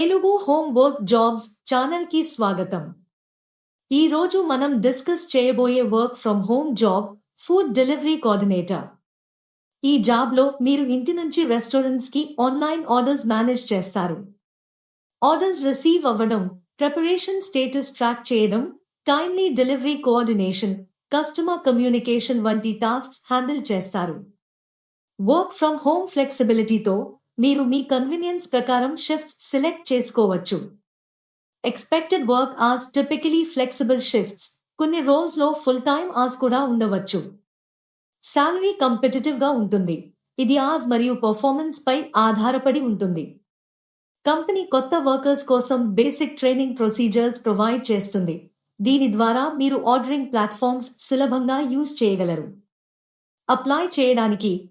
Telugu home work jobs ఛానల్కి స్వాగతం. ఈ రోజు మనం డిస్కస్ చేయబోయే work from home job food delivery coordinator. ఈ జాబ్లో మీరు ఇంటి నుంచి రెస్టారెంట్స్కి ఆన్లైన్ ఆర్డర్స్ మేనేజ్ చేస్తారు. ఆర్డర్స్ రిసీవ్ అవ్వడం ప్రిపరేషన్ స్టేటస్ ట్రాక్ చేయడం timely delivery coordination customer communication వంటి టాస్క్స్ హ్యాండిల్ చేస్తారు. వర్క్ ఫ్రమ్ హోమ్ ఫ్లెక్సిబిలిటీతో మీరు మీ కన్వీనియన్స్ ప్రకారం షిఫ్ట్స్ సెలెక్ట్ చేసుకోవచ్చు. Expected work hours typically flexible shifts కొన్ని రోల్స్లో ఫుల్ టైమ్ ఆర్స్ కూడా ఉండవచ్చు. శాలరీ కంపిటిటివ్గా ఉంటుంది. ఇది ఆర్స్ మరియు పర్ఫార్మెన్స్ పై ఆధారపడి ఉంటుంది. కంపెనీ కొత్త వర్కర్స్ కోసం బేసిక్ ట్రైనింగ్ ప్రొసీజర్స్ ప్రొవైడ్ చేస్తుంది. దీని ద్వారా మీరు ఆర్డరింగ్ ప్లాట్ఫామ్స్ సులభంగా యూజ్ చేయగలరు. అప్లై చేయడానికి